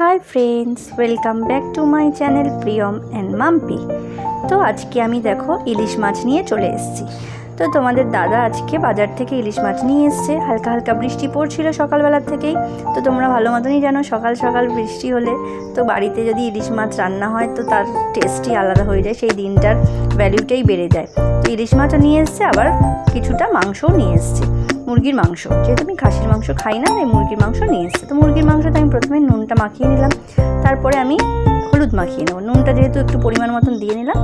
Hi friends, welcome back to my channel Priyam and Mampi. তো আজকে আমি দেখো ইলিশ মাছ নিয়ে চলে এসেছি। তো তোমাদের দাদা আজকে বাজার থেকে ইলিশ মাছ নিয়ে এসছে। হালকা হালকা বৃষ্টি পড়ছিল সকালবেলার থেকেই। তো তোমরা ভালো মতনই জানো সকাল সকাল বৃষ্টি হলে তো বাড়িতে যদি ইলিশ মাছ রান্না হয় তো তার টেস্টই আলাদা হয়ে যায়, সেই দিনটার ভ্যালুটাই বেড়ে যায়। তো ইলিশ মাছও নিয়ে এসছে, আবার কিছুটা মাংসও নিয়ে এসছে। মুরগির মাংস, যেহেতু আমি খাসির মাংস খাই না, তাই মুরগির মাংস নিয়ে এসছে। তো মুরগির আমি প্রথমে নুনটা মাখিয়ে নিলাম। তারপরে আমি হলুদ মাখিয়ে নেব। নুনটা যেহেতু একটু পরিমাণ মতন দিয়ে নিলাম,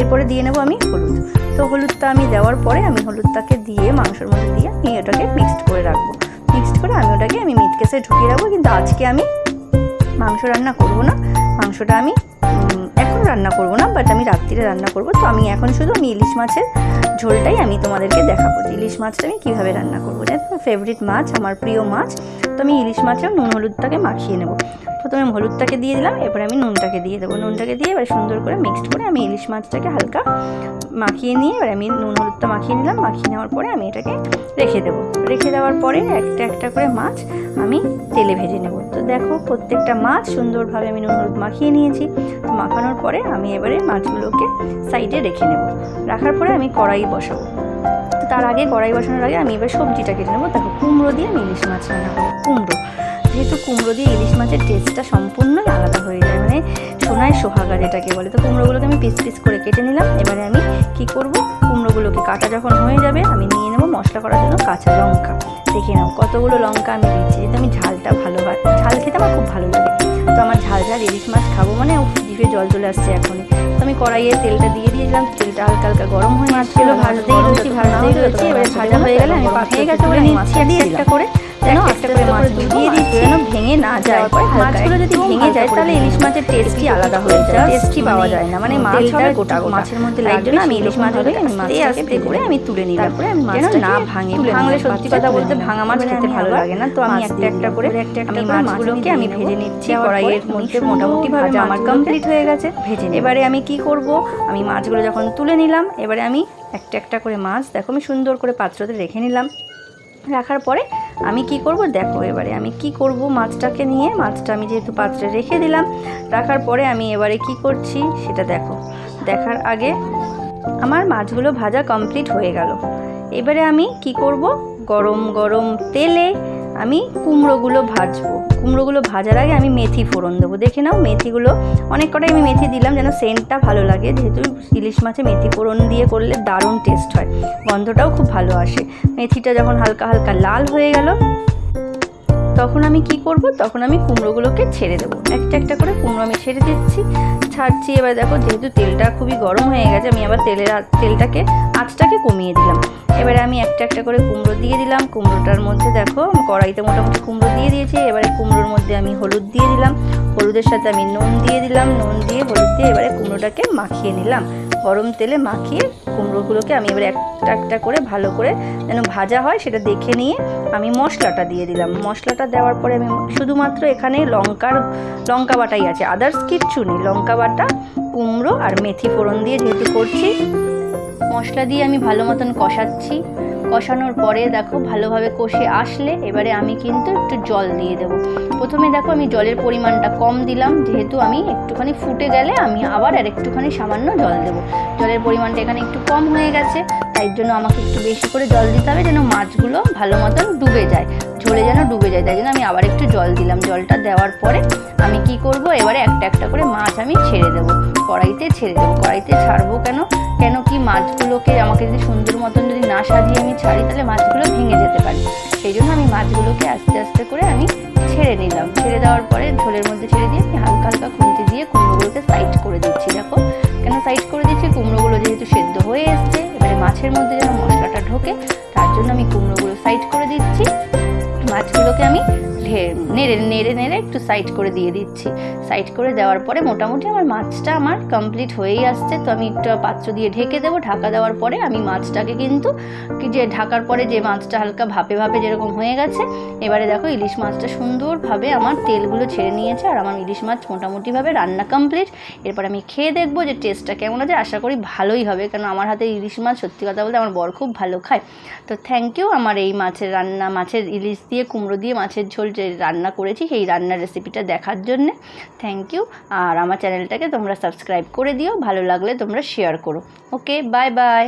এরপরে দিয়ে নেব আমি হলুদ। তো হলুদটা আমি দেওয়ার পরে আমি হলুদটাকে দিয়ে, মাংসের মধ্যে দিয়ে আমি ওটাকে মিক্সড করে রাখব। মিক্সড করে আমি ওটাকে আমি মিট কেসে ঢুকিয়ে রাখব। কিন্তু আজকে আমি মাংস রান্না করব না। মাংসটা আমি রান্না করব না বাট আমি রাত্রিরে রান্না করব। তো আমি এখন শুধু আমি ইলিশ মাছের ঝোলটাই আমি তোমাদেরকে দেখাবো যে ইলিশ মাছটা আমি কীভাবে রান্না করব। যেহেতু ফেভারিট মাছ, আমার প্রিয় মাছ। তো আমি ইলিশ মাছের নুন হলুদটাকে মাখিয়ে নেব। প্রথমে হলুদটাকে দিয়ে দিলাম, এরপরে আমি নুনটাকে দিয়ে দেবো। নুনটাকে দিয়ে এবার সুন্দর করে মিক্সড করে আমি ইলিশ মাছটাকে হালকা মাখিয়ে নিয়ে এবার আমি নুন হলুদটা মাখিয়ে নিলাম। মাখিয়ে নেওয়ার পরে আমি এটাকে রেখে দেবো। রেখে দেওয়ার পরে একটা একটা করে মাছ আমি তেলে ভেজে নেব। তো দেখো প্রত্যেকটা মাছ সুন্দরভাবে আমি নুন হলুদ মাখিয়ে নিয়েছি। তো মাখানোর পরে আমি এবারে মাছগুলোকে সাইডে রেখে নেব। রাখার পরে আমি কড়াই বসাবো। তার আগে কড়াই বসানোর আগে আমি এবার সবজিটা কেটে নেব। দেখো কুমড়ো দিয়ে আমি ইলিশ মাছ রান্না করব কুমড়ো কুমড়ো দিয়ে ইলিশ মাছের টেস্টটা সম্পূর্ণ আলাদা হয়ে যায়। মানে সোনায় সোহাগা যেটাকে বলে। তো কুমড়োগুলোকে আমি পিস পিস করে কেটে নিলাম। এবারে আমি কি করব? কুমড়োগুলোকে কাটা যখন হয়ে যাবে আমি নিয়ে নেব মশলা করার জন্য কাঁচা লঙ্কা। দেখে নাও কতগুলো লঙ্কা আমি দিচ্ছি যেহেতু আমি ঝালটা ভালো ঝাল খেতে আমার খুব ভালো লাগে। তো আমার ঝাল ঝাল ইলিশ মাছ খাব মানে জিভে জল চলে আসছে এখনই। তো আমি কড়াইয়ে তেলটা দিয়ে দিয়েছিলাম। তেলটা হালকা হালকা গরম হয়ে মাছগুলো ভাজতেই রয়েছি ভাজতেই রয়েছি এবারে ভাজা হয়ে গেলে আমি হয়ে গেছে বলে নিচ্ছি দিয়ে একটা করে। যেন আস্তে আস্তে করে দিয়ে দিচ্ছি যেন ভেঙে না যায়। মাছগুলো যদি ভেঙে যায় তাহলে ইলিশ মাছের টেস্টই আলাদা হয়ে যায়। টেস্টই পাওয়া যায় না। মানে মাছ হবে গোটা গোটা। মাছের মধ্যে লাগবে না আমি ইলিশ মাছ আমি মাছ আস্তে করে আমি তুলে নিলাম। তারপরে আমি যেন না ভাঙে ভাঙলে সত্যি কথা বলতে ভাঙা মাছ খেতে ভালো লাগে না। তো আমি একটা একটা করে একটা একটা মাছগুলোকে আমি ভেজে নিচ্ছি। কড়াইয়ের মধ্যে মোটামুটি ভাজা আমার কমপ্লিট হয়ে গেছে। ভেজে এবারে আমি কি করব? আমি মাছগুলো যখন তুলে নিলাম এবারে আমি একটা একটা করে মাছ দেখো আমি সুন্দর করে পাত্রতে রেখে নিলাম। রাখার পরে আমি কি করব? দেখো এবারে আমি কি করব মাছটাকে নিয়ে? মাছটা আমি যেহেতু পাত্রে রেখে দিলাম, রাখার পরে আমি এবারে কি করছি সেটা দেখো। দেখার আগে আমার মাছগুলো ভাজা কমপ্লিট হয়ে গেল। এবারে আমি কি করব? গরম গরম তেলে আমি কুমড়োগুলো ভাজবো। কুমড়োগুলো ভাজার আগে আমি মেথি ফোড়ন দেবো। দেখে নাও মেথিগুলো, অনেক কটাই আমি মেথি দিলাম যেন সেন্টটা ভালো লাগে। যেহেতু ইলিশ মাছে মেথি ফোড়ন দিয়ে করলে দারুণ টেস্ট হয়, গন্ধটাও খুব ভালো আসে। মেথিটা যখন হালকা হালকা লাল হয়ে গেল, তখন আমি কি করব? তখন আমি কুমড়োগুলোকে ছেড়ে দেবো। একটা একটা করে কুমড়ো আমি ছেড়ে দিচ্ছি। ছাড়ছি, এবার দেখো যেহেতু তেলটা খুবই গরম হয়ে গেছে, আমি আবার তেলের তেলটাকে, আঁচটাকে কমিয়ে দিলাম। এবারে আমি একটা একটা করে কুমড়ো দিয়ে দিলাম। কুমড়োটার মধ্যে দেখো কড়াইতে মোটামুটি কুমড়ো দিয়ে দিয়েছি। এবারে কুমড়োর মধ্যে আমি হলুদ দিয়ে দিলাম। হলুদের সাথে আমি নুন দিয়ে দিলাম। নুন দিয়ে হলুদ দিয়ে এবারে কুমড়োটাকে মাখিয়ে নিলাম। গরম তেলে মাখিয়ে কুমড়োগুলোকে আমি এবারে একটা একটা করে ভালো করে যেন ভাজা হয়, সেটা দেখে নিয়ে আমি মশলাটা দিয়ে দিলাম। মশলাটা দেওয়ার পরে আমি শুধুমাত্র এখানে লঙ্কার, লঙ্কা বাটাই আছে। আদার্স কিচ্ছু নেই। লঙ্কা বাটা, কুমড়ো আর মেথি ফোড়ন দিয়ে যেহেতু করছি মশলা দিয়ে আমি ভালো মতন কষাচ্ছি। কষানোর পরে দেখো, ভালোভাবে কষে আসলে এবারে আমি কিন্তু একটু জল দিয়ে দেবো। প্রথমে দেখো, আমি জলের পরিমাণটা কম দিলাম। যেহেতু আমি একটুখানি ফুটে গেলে আমি আবার আর একটুখানি সামান্য জল দেবো। জলের পরিমাণটা এখানে একটু কম হয়ে গেছে। তাই জন্য আমাকে একটু বেশি করে জল দিতে হবে যেন মাছগুলো ভালো মতন ডুবে যায়, ঝোলে যেন ডুবে যায়। তাই জন্য আমি আবার একটু জল দিলাম। জলটা দেওয়ার পরে আমি কি করব? এবারে একটা একটা করে মাছ আমি ছেড়ে দেবো। কড়াইতে ছেড়ে দেবো। কড়াইতে ছাড়বো কেন? কেন কি মাছগুলোকে আমাকে যদি সুন্দর মতন যদি না সাজিয়ে আমি ছাড়ি, তাহলে মাছগুলো ভেঙে যেতে পারে। সেই জন্য আমি মাছগুলোকে আস্তে আস্তে করে আমি ছেড়ে নিলাম ছেড়ে দেওয়ার পরে ঝোলের মধ্যে ছেড়ে দিয়ে মাছের মধ্যে যেন মশলাটা ঢোকে তার জন্য আমি কুমড়োগুলো সাইড করে দিচ্ছি। মাছগুলোকে আমি নেড়ে নেড়ে নেড়ে একটু সাইড করে দিয়ে দিচ্ছি। সাইড করে দেওয়ার পরে মোটামুটি আমার মাছটা আমার কমপ্লিট হয়েই আসছে। তো আমি একটা পাত্র দিয়ে ঢেকে দেবো। ঢাকা দেওয়ার পরে আমি মাছটাকে কিন্তু কি যে ঢাকার পরে যে মাছটা হালকা ভাপে ভাপে যেরকম হয়ে গেছে, এবারে দেখো ইলিশ মাছটা সুন্দরভাবে আমার তেলগুলো ছেড়ে নিয়েছে আর আমার ইলিশ মাছ মোটামুটিভাবে রান্না কমপ্লিট এরপর আমি খেয়ে দেখব যে টেস্টটা কেমন আছে। আশা করি ভালোই হবে, কারণ আমার হাতে ইলিশ মাছ সত্যি কথা বলতে আমার বর খুব ভালো খায়। তো থ্যাংক ইউ আমার এই মাছের রান্না, মাছের ইলিশ দিয়ে, কুমড়ো দিয়ে, মাছের ঝোল যে রান্না করেছি সেই রান্নার রেসিপিটা দেখার জন্যে থ্যাংক ইউ আর আমার চ্যানেলটাকে তোমরা সাবস্ক্রাইব করে দিও, ভালো লাগলে তোমরা শেয়ার করো। Okay bye bye